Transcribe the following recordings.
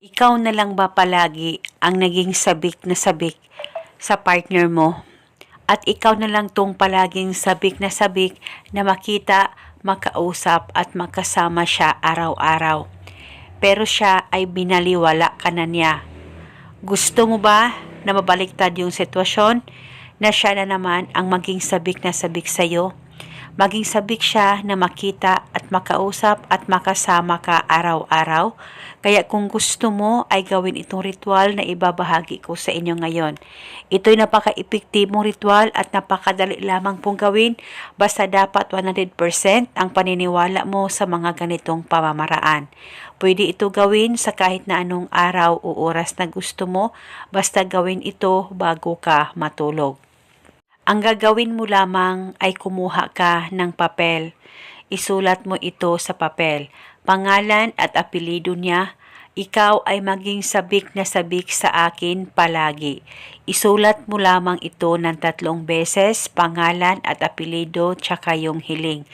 Ikaw na lang ba palagi ang naging sabik na sabik sa partner mo? At ikaw na lang tong palaging sabik na sabik na makita, makausap at makasama siya araw-araw. Pero siya ay binaliwala ka na niya. Gusto mo ba na mabaliktad yung sitwasyon na siya na naman ang maging sabik na sabik sa'yo? Maging sabik siya na makita at makausap at makasama ka araw-araw. Kaya kung gusto mo ay gawin itong ritual na ibabahagi ko sa inyo ngayon. Ito'y napaka-epektibong ritual at napakadali lamang pong gawin basta dapat 100% ang paniniwala mo sa mga ganitong pamamaraan. Pwede ito gawin sa kahit na anong araw o oras na gusto mo basta gawin ito bago ka matulog. Ang gagawin mo lamang ay kumuha ka ng papel. Isulat mo ito sa papel. Pangalan at apelido niya. Ikaw ay maging sabik na sabik sa akin palagi. Isulat mo lamang ito ng tatlong beses, pangalan at apelido tsaka yung hiling.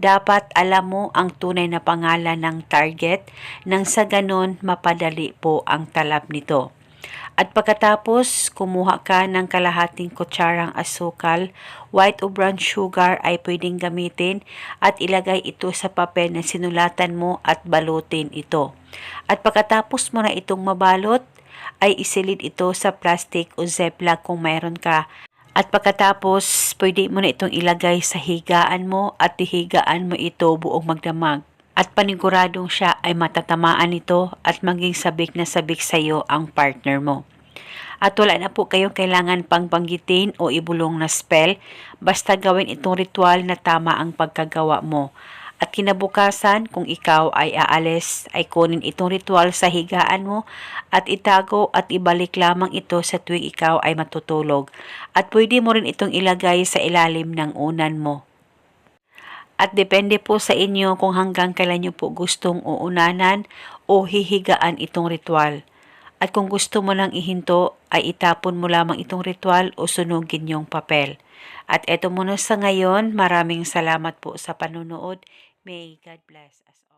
Dapat alam mo ang tunay na pangalan ng target nang sa ganon mapadali po ang talab nito. At pagkatapos, kumuha ka ng kalahating kutsarang asukal, white o brown sugar ay pwedeng gamitin at ilagay ito sa papel na sinulatan mo at balutin ito. At pagkatapos mo na itong mabalot, ay isilid ito sa plastic o ziploc kung mayroon ka. At pagkatapos, pwede mo na itong ilagay sa higaan mo at higaan mo ito buong magdamag at paniguradong siya ay matatamaan nito at maging sabik na sabik sa iyo ang partner mo. At wala na po kayong kailangan pang banggitin o ibulong na spell, basta gawin itong ritual na tama ang pagkagawa mo. At kinabukasan, kung ikaw ay aalis, ay kunin itong ritual sa higaan mo at itago at ibalik lamang ito sa tuwing ikaw ay matutulog. At pwede mo rin itong ilagay sa ilalim ng unan mo. At depende po sa inyo kung hanggang kailan nyo po gustong uunanan o hihigaan itong ritual. At kung gusto mo lang ihinto, ay itapon mo lamang itong ritual o sunugin yung papel. At eto muna sa ngayon, maraming salamat po sa panunood. May God bless us.